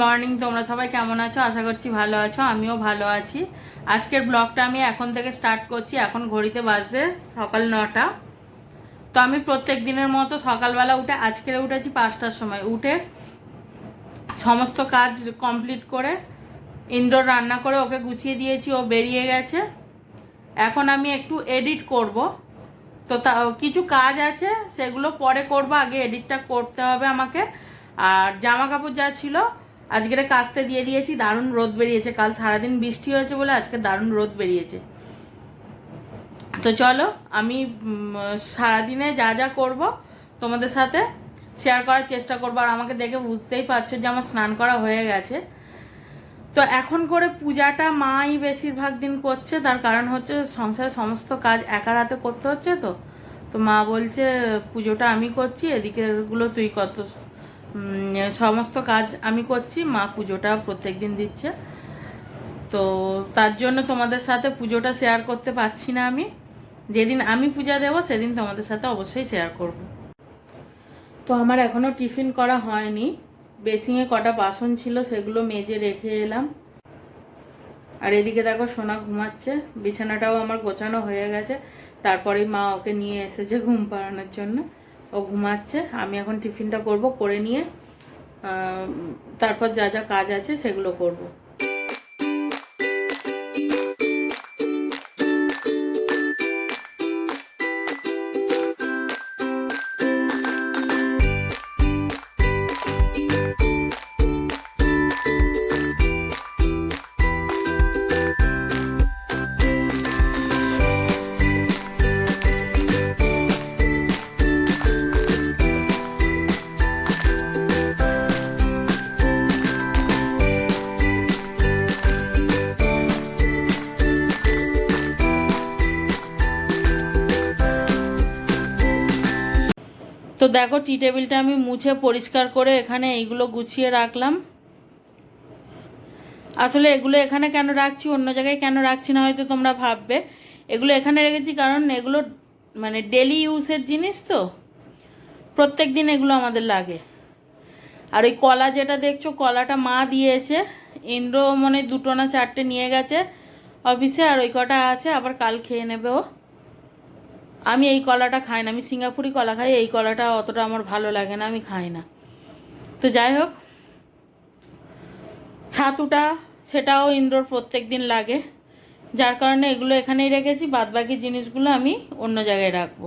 Morning তোমরা সবাই কেমন আছো? আশা করছি ভালো আছো, আমিও ভালো আছি। আজকের ব্লগটা আমি এখন থেকে স্টার্ট করছি, এখন ঘড়িতে বাজছে সকাল নটা। তো আমি প্রত্যেক দিনের মতো সকালবেলা উঠে আজকের উঠেছি পাঁচটার সময়, উঠে সমস্ত কাজ কমপ্লিট করে ইনডোর রান্না করে ওকে গুছিয়ে দিয়েছি, ও বেরিয়ে গেছে। এখন আমি একটু এডিট করব। তো তা, কিছু কাজ আছে, সেগুলো পরে করব, আগে এডিটটা করতে হবে আমাকে। আর জামা কাপড় যা ছিল আজকের কাস্তে দিয়ে দিয়েছি, দারুণ রোদ বেরিয়েছে। কাল সারাদিন বৃষ্টি হয়েছে বলে আজকে দারুণ রোদ বেরিয়েছে। তো চলো, আমি সারাদিনে যা যা করব তোমাদের সাথে শেয়ার করার চেষ্টা করব। আর আমাকে দেখে বুঝতেই পারছ যে আমার স্নান করা হয়ে গেছে। তো এখন করে পূজাটা মাই বেশিরভাগ দিন করছে। তার কারণ হচ্ছে সংসারের সমস্ত কাজ একার হাতে করতে হচ্ছে তো। তো মা বলছে, পুজোটা আমি করছি, এদিকেরগুলো তুই কত সমস্ত কাজ আমি করছি, মা পুজোটা প্রত্যেক দিন দিচ্ছে। তো তার জন্য তোমাদের সাথে পুজোটা শেয়ার করতে পারছি না আমি। যেদিন আমি পূজা দেবো, সেদিন তোমাদের সাথে অবশ্যই শেয়ার করব। তো আমার এখনও টিফিন করা হয়নি। বেসিংয়ে কটা বাসন ছিল, সেগুলো মেজে রেখে এলাম। আর এদিকে দেখো সোনা ঘুমাচ্ছে। বিছানাটাও আমার গোছানো হয়ে গেছে। তারপরেই মা ওকে নিয়ে এসেছে ঘুম পাড়ানোর জন্য। ও ঘুমাচ্ছে, আমি এখন টিফিনটা করব, করে নিয়ে তারপর যা যা কাজ আছে সেগুলো করব। দেখো টি টেবিলটা আমি মুছে পরিষ্কার করে এখানে এইগুলো গুছিয়ে রাখলাম। আসলে এগুলো এখানে কেন রাখছি, অন্য জায়গায় কেন রাখছি না হয়তো তোমরা ভাববে। এগুলো এখানে রেখেছি কারণ এগুলো মানে ডেলি ইউজের জিনিস তো। প্রত্যেক দিন এগুলো আমাদের লাগে। আর ওই কলা যেটা দেখছ, কলাটা মা দিয়েছে। ইন্দ্র মনে দুটো না চারটে নিয়ে গেছে অফিসে, আর ওই কটা আছে, আবার কাল খেয়ে নেবে ও। আমি এই কলাটা খাই না, আমি সিঙ্গাপুরি কলা খাই, এই কলাটা অতটা আমার ভালো লাগে না, আমি খাই না। তো যাই হোক, ছাতুটা সেটাও ইন্দ্রর প্রত্যেক দিন লাগে। যার কারণে এগুলো এখানেই রেখেছি, বাদবাকি জিনিসগুলো আমি অন্য জায়গায় রাখব।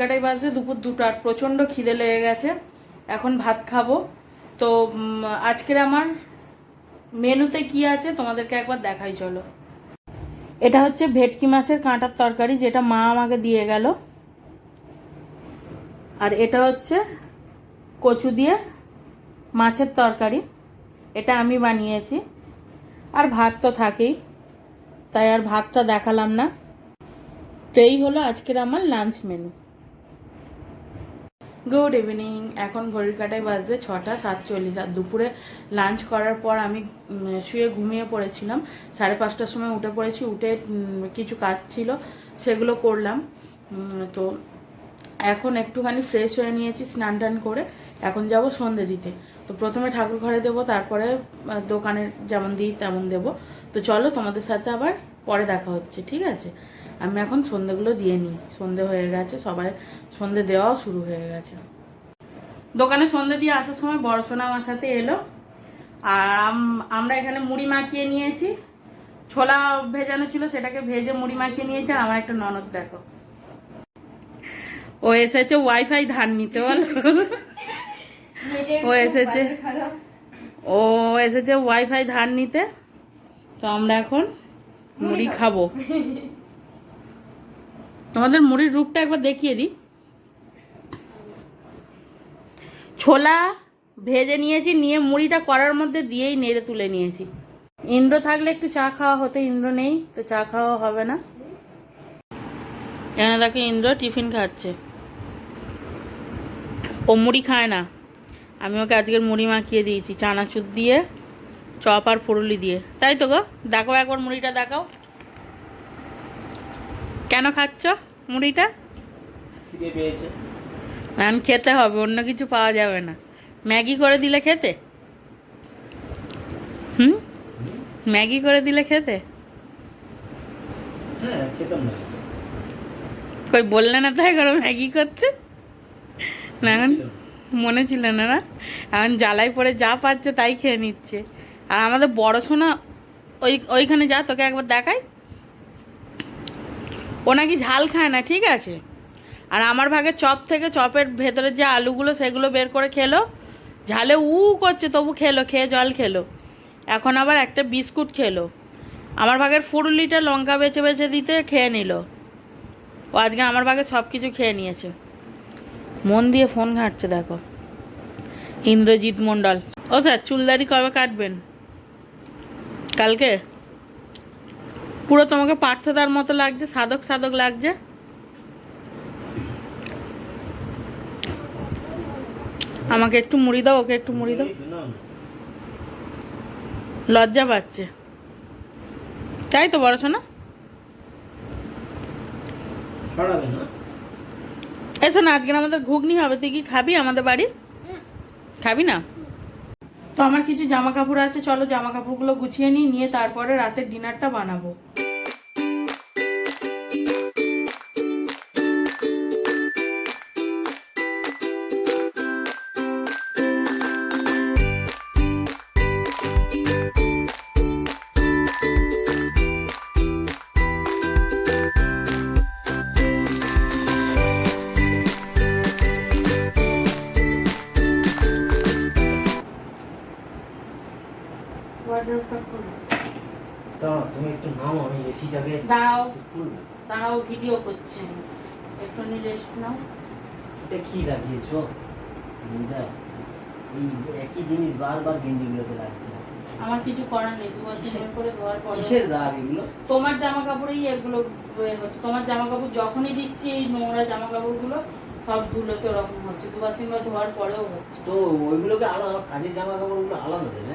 কাটাই বাজছে, দুপুর দুটার প্রচণ্ড খিদে লেগে গেছে। এখন ভাত খাব। তো আজকের আমার মেনুতে কি আছে তোমাদেরকে একবার দেখাই, চলো। এটা হচ্ছে ভেটকি মাছের কাঁটার তরকারি, যেটা মা আমাকে দিয়ে গেল। আর এটা হচ্ছে কচু দিয়ে মাছের তরকারি। এটা আমি বানিয়েছি। আর ভাত তো থাকেই, তাই আর ভাতটা দেখালাম না। তো এই হলো আজকের আমার লাঞ্চ মেনু। গুড ইভিনিং এখন ঘড়ির কাটায় বাজছে ছটা সাতচল্লিশ আর দুপুরে লাঞ্চ করার পর আমি শুয়ে ঘুমিয়ে পড়েছিলাম। সাড়ে পাঁচটার সময় উঠে পড়েছি উঠে কিছু কাজ ছিল সেগুলো করলাম। তো এখন একটুখানি ফ্রেশ হয়ে নিয়েছি স্নান টান করে। এখন যাব সন্ধে দিতে। তো প্রথমে ঠাকুর ঘরে দেবো তারপরে আহ, দোকানে যেমন দিই তেমন দেবো। তো চলো তোমাদের সাথে আবার পরে দেখা হচ্ছে, ঠিক আছে? আমি এখন সন্ধেগুলো দিয়ে নিই। সন্ধে হয়ে গেছে, সবাই সন্ধে দেওয়াও শুরু হয়ে গেছে। দোকানে সন্ধে দিয়ে আসার সময় বড় সোনা আমার সাথে এলো। আর আম- আমরা এখানে মুড়ি মাখিয়ে নিয়েছি। ছোলা ভেজানো ছিল, সেটাকে ভেজে মুড়ি মাখিয়ে নিয়েছে, আর আমার একটা ননদ দেখো। ও এসেছে ওয়াইফাই ধার নিতে, বল। ও এসেছে। ও এসেছে ওয়াইফাই ধার নিতে। তো আমরা এখন মুড়ি খাব। তোমাদের মুড়ির রূপটা একবার দেখিয়ে দিই। ছোলা ভেজে নিয়েছি নিয়ে মুড়িটা করার মধ্যে দিয়েই নেড়ে তুলে নিয়েছি। ইন্দ্র থাকলে একটু চা খাওয়া হতো ইন্দ্র নেই তো চা খাওয়া হবে না। এখানে দেখো ইন্দ্র টিফিন খাচ্ছে। ও মুড়ি খায় না। আমি ওকে আজকের মুড়ি মাখিয়ে দিয়েছি চানাচুর দিয়ে। চপ আর ফুরুলি দিয়ে। তাই তো গো? দেখো একবার মুড়িটা দেখাও। কেন খাচ্ছ মুড়িটা? এখন খেতে হবে অন্য কিছু পাওয়া যাবে না। ম্যাগি করে দিলে খেতে? হুম? ম্যাগি করে দিলে খেতে? হ্যাঁ কই বললে না তাই করো ম্যাগি করতে? না এখন মনে ছিল না না? এখন জ্বালাই পরে যা পাচ্ছে তাই খেয়ে নিচ্ছে। আর আমাদের বড় সোনা ওই, ওইখানে যা, তোকে একবার দেখাই। ও নাকি ঝাল খায় না, ঠিক আছে? আর আমার ভাগে চপ থেকে চপের ভেতরে যে আলুগুলো, সেগুলো বের করে খেলো। ঝালে উ করছে, তবু খেলো, খেয়ে জল খেলো। এখন আবার একটা বিস্কুট খেলো। আমার ভাগের ফুরুলিটা লঙ্কা বেছে বেছে দিতে খেয়ে নিল। ও আজকে আমার ভাগে সব কিছু খেয়ে নিয়েছে। মন দিয়ে ফোন ঘাঁটছে, দেখো। ইন্দ্রজিৎ মণ্ডল। ও স্যার, চুলদারি কবে কাটবেন? কালকে? পুরো তোমাকে পার্থদার মতো লাগছে সাধক সাধক লাগছে। আমাকে একটু মুড়ি দাও ওকে একটু মুড়ি দাও। লজ্জা পাচ্ছে। তাই তো বড় শোনা না। এসো না আজকে আমাদের ঘুগনি হবে তুই কি খাবি আমাদের বাড়ি? খাবি না? তো আমার কিছু জামা কাপড় আছে, চলো জামা কাপড়গুলো গুছিয়ে নিই, নিয়ে তারপরে রাতের ডিনারটা বানাবো। দাঁড়াও তুমি একটু নাও আমি এসিটাকে দাঁড়াও খুলবো দাঁড়াও ভিডিও করছি একটুখানি রেস্ট নাও। এটা কি লাগিয়েছো? এই একই জিনিস বারবার গেঞ্জিগুলোতে লাগছে। আমার কিছু করার নেই দু বছর করে ধোয়ার পরে কিসের দাগ এগুলো? তোমার জামা কাপড়েই এগুলো হচ্ছে তোমার জামা কাপড় যখনই দিচ্ছি এই নোংরা জামা কাপড়গুলো সব ধুলোতে ওরকম হচ্ছে। দুবার তিনবার ধোয়ার পরেও হচ্ছে। তো ওইগুলোকে আলাদা কাজের জামা কাপড়গুলো আলাদা দেবে?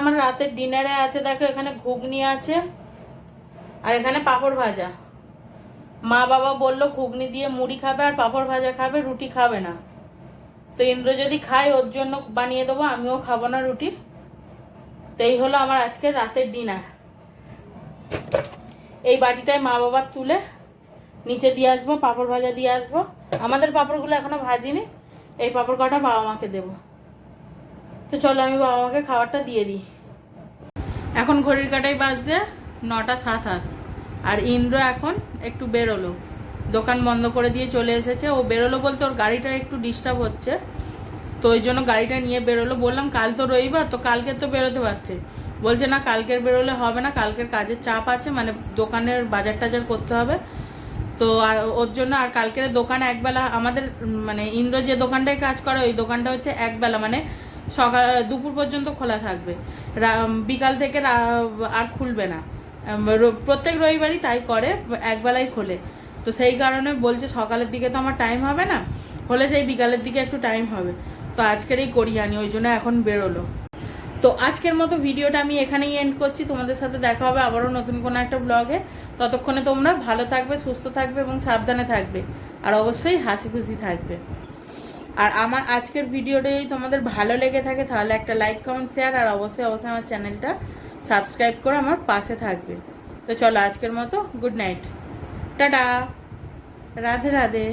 আমার রাতের ডিনারে আছে, দেখো এখানে ঘুগনি আছে আর এখানে পাঁপড় ভাজা। মা বাবা বলল, ঘুগনি দিয়ে মুড়ি খাবে আর পাঁপড় ভাজা খাবে, রুটি খাবে না। তো ইন্দ্র যদি খায়, ওর জন্য বানিয়ে দেবো, আমিও খাব না রুটি। তো এই হলো আমার আজকে রাতের ডিনার। এই বাটিটায় মা বাবার তুলে নিচে দিয়ে আসব, পাঁপড় ভাজা দিয়ে আসব। আমাদের পাঁপড়গুলো এখনও ভাজিনি, এই পাঁপড় কটা বাবা মাকে দেবো। তো চলো আমি বাবা মাকে খাবারটা দিয়ে দিই। এখন ঘড়ির কাটাই বাজছে নটা সাতাশ আর ইন্দ্র এখন একটু বেরোলো। দোকান বন্ধ করে দিয়ে চলে এসেছে। ও বেরোলো বলতে ওর গাড়িটা একটু ডিস্টার্ব হচ্ছে। তো ওই জন্য গাড়িটা নিয়ে বেরোলো। বললাম, কাল তো রবিবার, তো কালকে তো বেরোতে পারতে। বলছে, না, কালকের বেরোলে হবে না। কালকের কাজের চাপ আছে মানে দোকানের বাজার টাজার করতে হবে। তো ওর জন্য আর কালকের দোকান একবেলা, আমাদের মানে ইন্দ্র যে দোকানটায় কাজ করে, ওই দোকানটা হচ্ছে একবেলা। মানে সকাল দুপুর পর্যন্ত খোলা থাকবে। বিকাল থেকে আর খুলবে না। প্রত্যেক রবিবারই তাই করে, একবেলাই খোলে। তো সেই কারণে বলছে সকালের দিকে তো আমার টাইম হবে না, হলে সেই বিকালের দিকে একটু টাইম হবে। তো আজকেরই করি আনি ওই জন্য এখন বেরোলো। তো আজকের মতো ভিডিওটা আমি এখানেই এন্ড করছি। তোমাদের সাথে দেখা হবে আবারও নতুন কোনো একটা ব্লগে ততক্ষণে তোমরা ভালো থাকবে, সুস্থ থাকবে এবং সাবধানে থাকবে। আর অবশ্যই হাসি খুশি থাকবে। আর আমার আজকের ভিডিওটা যদি তোমাদের ভালো লেগে থাকে, তাহলে একটা লাইক কমেন্ট শেয়ার আর অবশ্যই অবশ্যই আমার চ্যানেলটা সাবস্ক্রাইব করে আমার পাশে থাকবে। তো চলো আজকের মতো good night tata. Radhe Radhe.